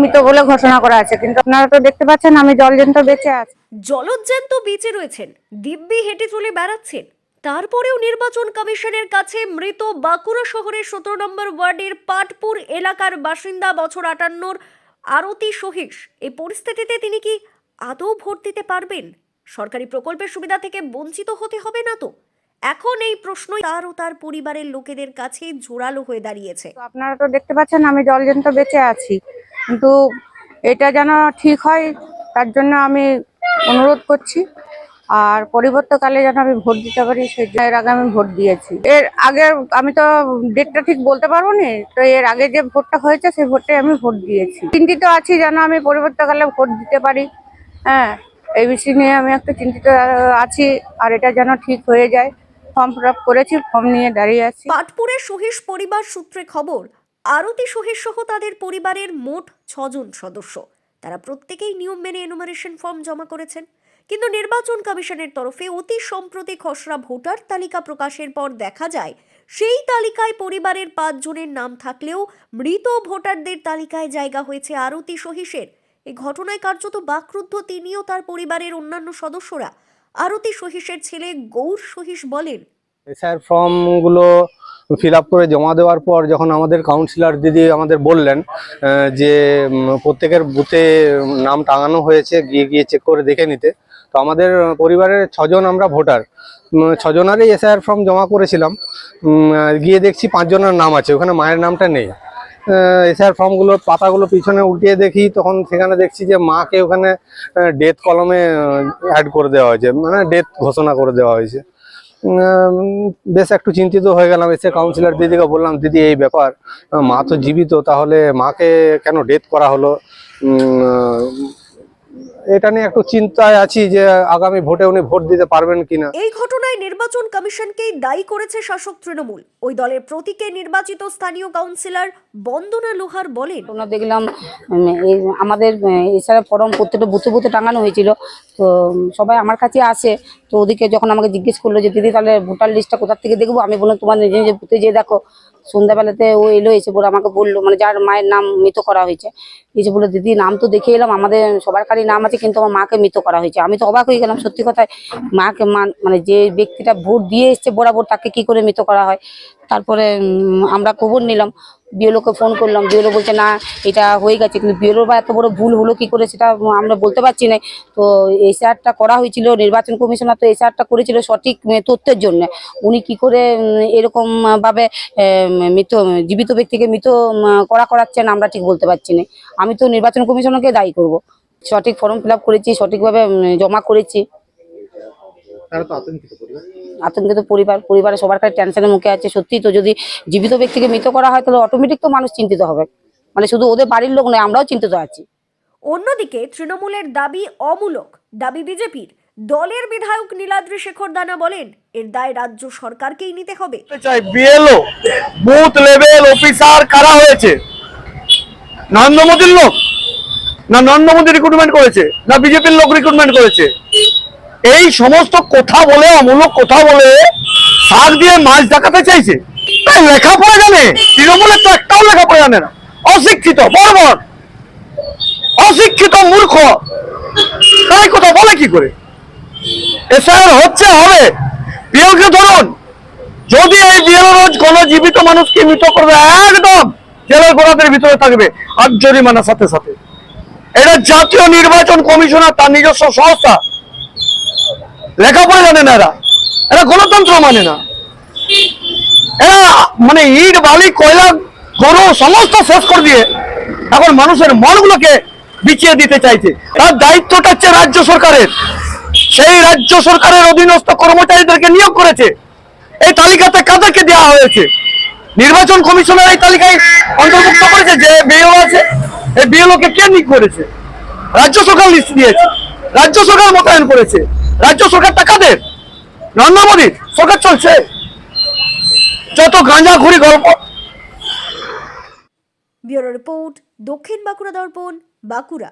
মৃত বলে ঘোষণা করা আছে কিন্তু আপনারা তো দেখতে পাচ্ছেন আমি জলজন্ত বেঁচে আছি। জলজ্যান্ত বেঁচে রয়েছেন দিব্যি হেঁটে চলে বেড়াচ্ছেন। তারপরেও নির্বাচন কমিশনের কাছে মৃত বাঁকুড়া শহরের সতেরো নম্বর ওয়ার্ডের পাটপুর এলাকার বাসিন্দা বছর আটান্নর আরতি সহিস এই পরিস্থিতিতে তিনি কি আদৌ ভোট দিতে পারবেন? সরকারি প্রকল্পের সুবিধা থেকে বঞ্চিত হতে হবে না তো? এখন এই প্রশ্নই তার ও তার পরিবারের লোকেদের কাছে জোরালো হয়ে দাঁড়িয়েছে। আপনারা তো দেখতে পাচ্ছেন আমি জলজন্ত বেঁচে আছি। কিন্তু এটা যেন ঠিক হয়, তার জন্য আমি অনুরোধ করছি। আর পরিবর্তকালে যেন আমি ভোট দিতে পারি, সেই এর আগে আমি ভোট দিয়েছি। এর আগে আমি তো ডেটটা ঠিক বলতে পারব না, তো এর আগে যে ভোটটা হয়েছে, সেই ভোটে আমি ভোট দিয়েছি। চিন্তিত আছি যেন আমি পরিবর্তকালে ভোট দিতে পারি। হ্যাঁ এই বিষয় নিয়ে আমি একটু চিন্তিত আছি, আর এটা যেন ঠিক হয়ে যায়। ফর্ম ফিল করেছি, ফর্ম নিয়ে দাঁড়িয়ে আছি। পাটপুরের সহিস পরিবার সূত্রে খবর আরতি সহিস সহ তাদের পরিবারের মোট ছজন সদস্য। তারা প্রত্যেকেই নিয়ম মেনে এনুমারেশন ফর্ম জমা করেছেন। কিন্তু নির্বাচন কমিশনের তরফে অতি সম্প্রতি খসড়া ভোটার তালিকা প্রকাশের পর দেখা যায়, সেই তালিকায় পরিবারের পাঁচজনের নাম থাকলেও মৃত ভোটারদের তালিকায় জায়গা হয়েছে আরতি সহিসের। এই ঘটনায় কার্যত বাকরুদ্ধ তিনিও তার পরিবারের অন্যান্য সদস্যরা। আরতি সহিসের ছেলে গৌর সহিস বলেন, স্যার ফর্মগুলো ফিল করে জমা দেওয়ার পর যখন আমাদের কাউন্সিলর দিদি আমাদের বললেন যে প্রত্যেকের বুথে নাম টাঙানো হয়েছে, গিয়ে গিয়ে চেক করে দেখে নিতে। তো আমাদের পরিবারের ছজন আমরা ভোটার। ছজনারই এসআইআর ফর্ম জমা করেছিলাম। গিয়ে দেখছি পাঁচজনের নাম আছে, ওখানে মায়ের নামটা নেই। এসআর ফর্মগুলোর পাতাগুলো পিছনে উল্টিয়ে দেখি, তখন সেখানে দেখছি যে, মাকে ওখানে ডেথ কলমে অ্যাড করে দেওয়া হয়েছে। মানে ডেথ ঘোষণা করে দেওয়া হয়েছে। বেশ একটু চিন্তিত হয়ে গেলাম এসে কাউন্সিলর দিদিকে বললাম দিদি এই ব্যাপার মা তো জীবিত তাহলে মাকে কেন ডেথ করা হলো? এটা নিয়ে একটু চিন্তায় আছি যে আগামী ভোটে উনি ভোট দিতে পারবেন কিনা। এই ঘটনায় নির্বাচন কমিশনকেই দায়ী করেছে শাসক তৃণমূল। ওই দলের প্রতীকে নির্বাচিত স্থানীয় কাউন্সিলর বন্দনা লোহার বলেন ঘটনা দেখলাম এই আমাদের এছাড়া ফর্ম প্রত্যেকটা বুথে বুথে টাঙানো হয়েছিল। তো সবাই আমার কাছে আসে তো ওদিকে যখন আমাকে জিজ্ঞেস করল যে, দিদি, তাহলে ভোটার লিস্টটা কোথা থেকে দেখব? আমি বললাম, তোমার নিজে নিজে বুথে যেয়ে দেখো। সন্ধ্যাবেলাতে ও এলো, এসে বলে আমাকে বলল মানে যার মায়ের নাম মৃত করা হয়েছে। এসে বলে দিদি, নাম তো দেখে এলাম, আমাদের সবার কারই নাম আছে, কিন্তু আমার মাকে মৃত করা হয়েছে। আমি তো অবাক হয়ে গেলাম, সত্যি কথায়। মাকে মান- মানে যে ব্যক্তিটা ভোট দিয়ে এসছে বরাবর তাকে কি করে মৃত করা হয়? তারপরে আমরা খবর নিলাম বিএলওকে ফোন করলাম বিএলও বলছে না এটা হয়ে গেছে। কিন্তু বিএলও বা এত বড় ভুল হলো কি করে সেটা আমরা বলতে পারছি না। তো এসআরটা করা হয়েছিল নির্বাচন কমিশনার তো এসআরটা করেছিল সঠিক তথ্যের জন্য। উনি কি করে উম, এরকম ভাবে মৃত জীবিত ব্যক্তিকে মৃত করা করাচ্ছেন আমরা ঠিক বলতে পারছি না। আমি তো নির্বাচন কমিশনারকে দায়ী করব। সঠিক ফর্ম ফিল করেছি সঠিকভাবে জমা করেছি। আতঙ্কিত পরিবার। পরিবারের সবার কাছে টেনশনের মুখে আছে। সত্যি তো যদি জীবিত ব্যক্তিকে মৃত করা হয় তাহলে অটোমেটিক তো মানুষ চিন্তিত হবে। মানে শুধু ওদের বাড়ির লোক নয় আমরাও চিন্তিত আছি। অন্যদিকে তৃণমূলের দাবি অমূলক। দাবি বিজেপির। দলের বিধায়ক নীলাদ্রি শেখর দানা বলেন এর দায় রাজ্য সরকারকেই নিতে হবে। চাই বিএলও বুথ লেভেল অফিসার কারা হয়েছে? নরেন্দ্র মোদীর লোক? না নরেন্দ্র মোদী রিক্রুটমেন্ট করেছে? না বিজেপির লোক রিক্রুটমেন্ট করেছে? এই সমস্ত কথা বলে, অমূলক কথা বলে শাক দিয়ে মাছ দেখাতে চাইছে। তাই লেখাপড়া জানে তৃণমূলের তো একটাও লেখাপড়া জানে না। অশিক্ষিত, বর্বর। অশিক্ষিত মূর্খ। তাই কথা বলে কি করে? এসআর হচ্ছে, হবে। বিএলকে ধরুন, যদি এই বিএল রোজ কোনো জীবিত মানুষকে মৃত করবে, একদম জেলের গোড়াদের ভিতরে থাকবে আর জরিমানার সাথে সাথে। এটা জাতীয় নির্বাচন কমিশনার, তার নিজস্ব সংস্থা। লেখাপড়া জানে না এরা। এরা গণতন্ত্র মানে না। এরা মানে ইট, বালি, কয়লা, গরু, সমস্ত শেষ করে দিয়ে এখন মানুষের মনগুলোকে বিছিয়ে দিতে চাইছে। তার দায়িত্বটা হচ্ছে রাজ্য সরকারের। সেই রাজ্য সরকারের অধীনস্থ কর্মচারীদেরকে নিয়োগ করেছে। এই তালিকাতে কাদেরকে দেওয়া হয়েছে? নির্বাচন কমিশনের এই তালিকায় অন্তর্ভুক্ত করেছে যে বিএলও আছে। এই বিএলও কে কে নিয়োগ করেছে? রাজ্য সরকার লিস্ট দিয়েছে। রাজ্য সরকার মোতায়েন করেছে। রাজ্য সরকারটা কাদের? নরেন্দ্র মোদীর। সরকার চলছে। যত গাঁজা ঘুরি গল্প। ব্যুরো রিপোর্ট দক্ষিণ বাঁকুড়া দর্পণ বাঁকুড়া।